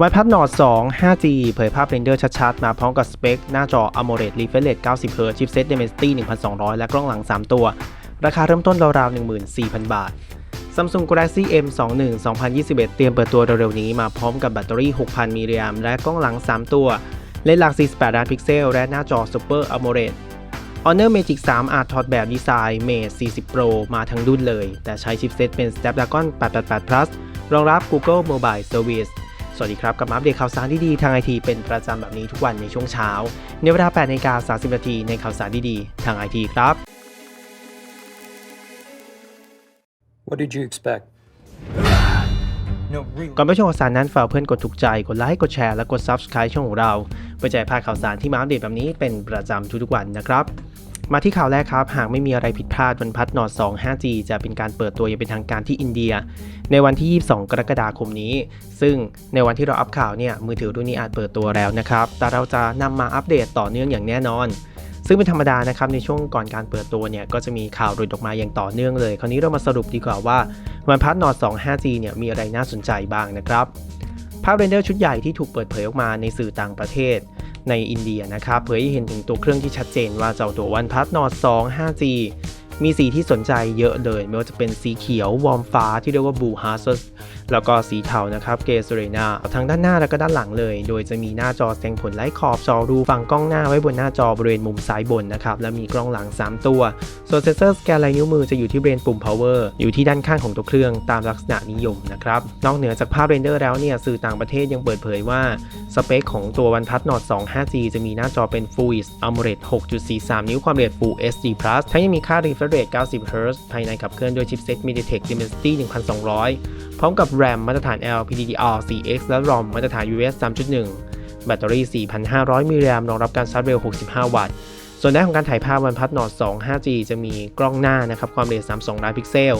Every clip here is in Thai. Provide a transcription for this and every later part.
วันพัดนอร์ด2 5G เผยภาพเรนเดอร์ชัดๆ มาพร้อมกับสเปค หน้าจอ AMOLED Refresh 90 Hz ชิปเซ็ต Dimensity 1200 และกล้องหลัง 3 ตัว ราคาเริ่มต้นราวๆ14,000 บาท Samsung Galaxy M21 2021 เตรียมเปิดตัวเร็วๆนี้มาพร้อมกับแบตเตอรี่ 6,000 มิลลิแอมป์และกล้องหลัง 3 ตัวเลนส์หลัก 48 ล้านพิกเซล และหน้าจอ Super AMOLED Honor Magic 3 อาจถอดแบบดีไซน์ Mate 40 Pro มาทั้งรุ่นเลย แต่ใช้ชิปเซตเป็น Snapdragon 888 Plus รองรับ Google Mobile Service สวัสดีครับกลับมาอัปเดตข่าวสารดีๆทางไอทีเป็นประจำแบบนี้ทุกวันในช่วงเช้า ในเวลา8นาฬิกา30 นาทีในข่าวสารดีๆทางไอทีครับ What did you expect? No, really. ก่อนไปชมข่าวสารนั้นฝากเพื่อนกดถูกใจ กดไลค์ กดแชร์ และกด Subscribe ช่องของเราเพื่อจะได้พลาดข่าวสารที่มาอัปเดตแบบนี้เป็นประจำทุกๆวันนะครับ มาที่ข่าวแรกครับ หากไม่มีอะไรผิดพลาดวันพัดนอร์ด2 5G จะเป็นการเปิดตัวอย่างเป็นทางการที่อินเดีย ในวันที่ 22 กรกฎาคมนี้ ซึ่งในวันที่เราอัปข่าวเนี่ยมือถือรุ่นนี้อาจเปิดตัวแล้วนะครับ แต่เราจะนำมาอัปเดตต่อเนื่องอย่างแน่นอน ซึ่งเป็นธรรมดานะครับในช่วงก่อนการเปิดตัวเนี่ยก็จะมีข่าวหลุดออกมาอย่างต่อเนื่องเลย คราวนี้เรามาสรุปดีกว่าว่าวันพัดนอร์ด2 5G เนี่ยมีอะไรน่าสนใจบ้างนะครับภาพเรนเดอร์ชุดใหญ่ที่ถูกเปิดเผยออกมาในสื่อต่างประเทศ ในอินเดียนะครับเผยให้เห็นถึงตัวเครื่องที่ชัดเจนว่าเจ้าตัว OnePlus Nord 2 5G มีสีที่สนใจเยอะเลย ไม่ว่าจะเป็นสีเขียววอร์มฟ้าที่เรียกว่า Blue h a r t แล้วก็สีเทานะครับเกสเรนาทั้งด้านหน้าและก็ด้านหลังเลย โดยจะมีหน้าจอแสดงผลไร้ขอบจอรูฝั่งกล้องหน้าไว้บนหน้าจอบริเวณมุมซ้ายบนนะครับและมีกล้องหลัง 3 ตัว ส่วนเซนเซอร์สแกนลายนิ้วมือจะอยู่ที่บริเวณปุ่ม power อยู่ที่ด้านข้างของตัวเครื่องตามลักษณะนิยมนะครับนอกเหนือจากภาพเรนเดอร์แล้วเนี่ยสื่อต่างประเทศยังเปิดเผยว่าสเปคของตัว OnePlus Nord 2 5G จะมีหน้าจอเป็น Full HD AMOLED 6.43 นิ้วความละเอียด Full HD Plus ทั้งยังมีค่า refresh rate 90 Hz ภายในขับเคลื่อนด้วยชิปเซ็ต MediaTek Dimensity 1200 พร้อมกับ RAM มาตรฐาน LPDDR 4X และ ROM มาตรฐาน US 3.1 แบตเตอรี่ 4,500 มิลลิแอมป์รองรับการชาร์จเร็ว 65 วัตต์ ส่วนด้านของการถ่ายภาพ OnePlus Nord 2 5G จะมีกล้องหน้านะครับความละเอียด 32 ล้านพิกเซล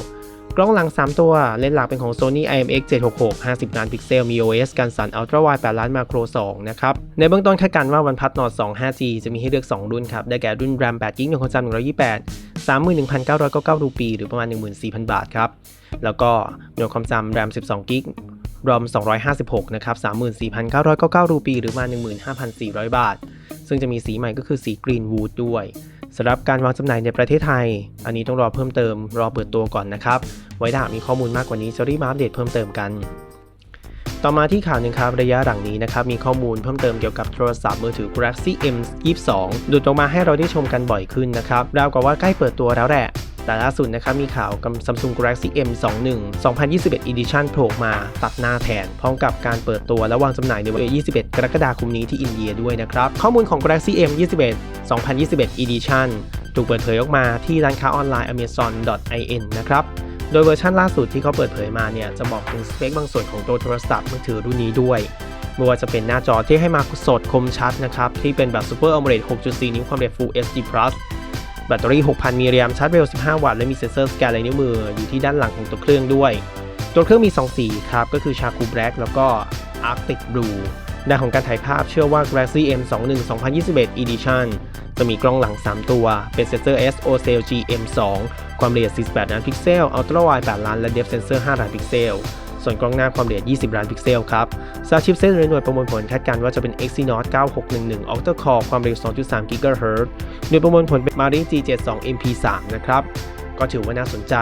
กล้องหลัง 3 ตัว เลนส์หลักเป็นของ Sony IMX 766 50 ล้านพิกเซล มี OS กันสั่น Ultra Wide 8 ล้านมาโคร 2 นะครับ ในเบื้องต้นคาดการณ์ว่า OnePlus Nord 2 5G จะมีให้เลือก 2 รุ่นครับ ได้แก่รุ่น RAM 8 g b 1 3 128 31,999 รูปี หรือประมาณ 14,000 บาทครับ แล้วก็หน่วยความจำ RAM 12 g b ROM 256 นะครับ 34,999 รูปี หรือประมาณ 15,400 บาท ซึ่งจะมีสีใหม่ก็คือสี Green Wood ด้วยสำหรับการวางจำหน่ายในประเทศไทย อันนี้ต้องรอเพิ่มเติม รอเปิดตัวก่อนนะครับ ไว้ถ้ามีข้อมูลมากกว่านี้จะรีบมาอัปเดตเพิ่มเติมกัน ต่อมาที่ข่าวหนึ่งครับระยะหลังนี้นะครับมีข้อมูลเพิ่มเติมเกี่ยวกับโทรศัพท์มือถือ Galaxy M 22ดูดออกมาให้เราได้ชมกันบ่อยขึ้นนะครับราวกับว่าใกล้เปิดตัวแล้วแหละแต่ล่าสุดนะครับมีข่าวกับ Samsung Galaxy M21 2021 Edition โผล่มาตัดหน้าแทน พร้อมกับการเปิดตัวและวางจำหน่ายในวันที่21 กรกฎาคมนี้ที่อินเดียด้วยนะครับ ข้อมูลของ Galaxy M21 2021 Edition ถูกเปิดเผยออกมาที่ร้านค้าออนไลน์ amazon.in นะครับ โดยเวอร์ชันล่าสุดที่เขาเปิดเผยมาเนี่ยจะบอกถึงสเปคบางส่วนของตัวโทรศัพท์มือถือรุ่นนี้ด้วยไม่ว่าจะเป็นหน้าจอที่ให้มาสดคมชัดนะครับ ที่เป็นแบบ Super AMOLED 6.4 นิ้วความละเอียด Full HD Plus แบตเตอรี่ 6,000 มิลลิแอมป์ชาร์จเร็ว 15 วัตต์ และมีเซ็นเซอร์สแกนลายนิ้วมืออยู่ที่ด้านหลังของตัวเครื่องด้วย ตัวเครื่องมี 2 สีครับ ก็คือ Charcoal Black แล้วก็ Arctic Blue ด้านของการถ่ายภาพเชื่อว่า Galaxy M21 2021 Edition จะมีกล้องหลัง 3 ตัว เป็นเซนเซอร์ SOCL GM2 ความละเอียด 48 ล้านพิกเซล Ultra Wide 8 ล้าน และ Depth Sensor 5 ล้านพิกเซล ส่วนกล้องหน้าความละเอียด 20 ล้านพิกเซลครับซาชิปเซตในหน่วยประมวลผลคาดการณ์ว่าจะเป็น Exynos 9611 Octa Core ความเร็ว 2.3 GHz หน่วยประมวลผลเป็น Mari G72 MP3 นะครับก็ถือว่าน่าสนใจ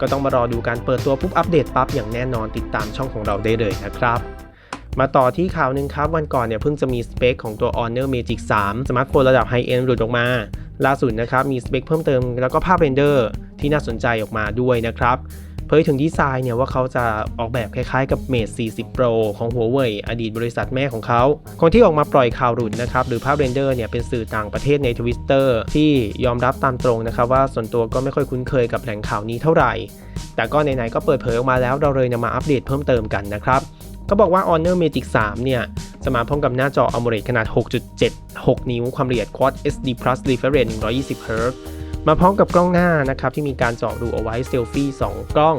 ก็ต้องมารอดูการเปิดตัวปุ๊บอัปเดตปั๊บอย่างแน่นอนติดตามช่องของเราได้เลยนะครับ มาต่อที่ข่าวหนึ่งครับ วันก่อนเนี่ยเพิ่งจะมีสเปคของตัว Honor Magic 3 สมาร์ทโฟนระดับไฮเอนด์หลุดออกมา ล่าสุดนะครับ มีสเปคเพิ่มเติมแล้วก็ภาพเรนเดอร์ที่น่าสนใจออกมาด้วยนะครับเผยถึงดีไซน์เนี่ยว่าเขาจะออกแบบคล้ายๆกับ Mate 40 Pro ของ Huawei อดีตบริษัทแม่ของเขาคนที่ออกมาปล่อยข่าวหลุดนะครับหรือภาพเรนเดอร์เนี่ยเป็นสื่อต่างประเทศใน Twitter ที่ยอมรับตามตรงนะครับว่าส่วนตัวก็ไม่ค่อยคุ้นเคยกับแหล่งข่าวนี้เท่าไหร่ แต่ก็ไหนๆก็เปิดเผยออกมาแล้วเราเลยนำมาอัปเดตเพิ่มเติมกันนะครับ ก็บอกว่า Honor Magic 3 เนี่ยจะมาพร้อมกับหน้าจอ AMOLED ขนาด 6.76 นิ้ว ความละเอียด Quad HD Plus Refresh Rate 120 Hz มาพร้อมกับกล้องหน้านะครับ ที่มีการเจาะรูเอาไว้เซลฟี่ 2 กล้อง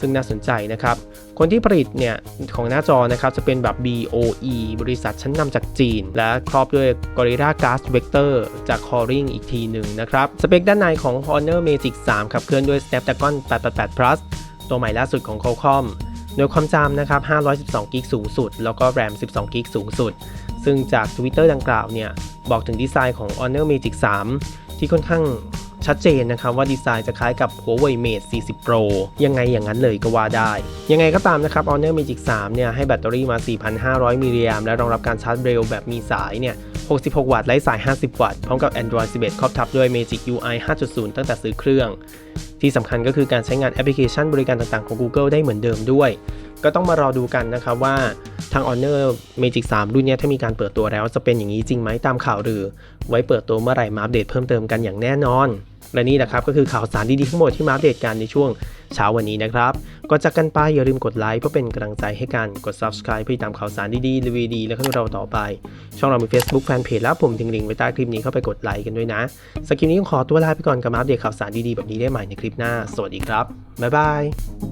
ซึ่งน่าสนใจนะครับ คนที่ผลิตเนี่ย ของหน้าจอนะครับ จะเป็นแบบ BOE บริษัทชั้นนำจากจีน และครอบด้วย Gorilla Glass Vector จาก Corning อีกทีหนึ่งนะครับ สเปคด้านในของ Honor Magic 3 ขับเคลื่อนด้วย Snapdragon 888 Plus ตัวใหม่ล่าสุดของ Qualcomm โดยความจำนะครับ 512 กิกสูงสุด แล้วก็แรม 12 กิกสูงสุด ซึ่งจาก Twitter ดังกล่าวเนี่ย บอกถึงดีไซน์ของ Honor Magic 3 ที่ค่อนข้างชัดเจนนะครับว่าดีไซน์จะคล้ายกับ Huawei Mate 40 Pro ยังไงอย่างนั้นเลยก็ว่าได้ ยังไงก็ตามนะครับ Honor Magic 3 เนี่ยให้แบตเตอรี่มา 4,500 มิลลิแอมและรองรับการชาร์จเร็วแบบมีสายเนี่ย 66 วัตต์ไร้สาย 50 วัตต์ พร้อมกับ Android 11 ครอบทับด้วย Magic UI 5.0 ตั้งแต่ซื้อเครื่อง ที่สำคัญก็คือการใช้งานแอปพลิเคชันบริการต่างๆของ Google ได้เหมือนเดิมด้วย ก็ต้องมารอดูกันนะครับว่าทาง Honor Magic 3 รุ่นนี้ถ้ามีการเปิดตัวแล้วจะเป็นอย่างนี้จริงไหมตามข่าวหรือ ไว้เปิดตัวเมื่อไหร่มาอัปเดตเพิ่มเติมกันอย่างแน่นอน และนี่แหละครับก็คือข่าวสารดีๆทั้งหมดที่มาอัปเดตกันในช่วงเช้าวันนี้นะครับก่อนจากกันไปอย่าลืมกดไลค์เพื่อเป็นกำลังใจให้กันกด subscribe เพื่อตามข่าวสารดีๆรีวิวดี และข้อมูลเราต่อไป ช่องเรามี Facebook Fanpage และผมทิ้งลิงก์ไว้ใต้คลิปนี้เข้าไปกดไลค์กันด้วยนะสกิปนี้ต้องขอตัวลาไปก่อนกับมาอัปเดตข่าวสารดีๆแบบนี้ได้ใหม่ในคลิปหน้า สวัสดีครับบ๊ายบาย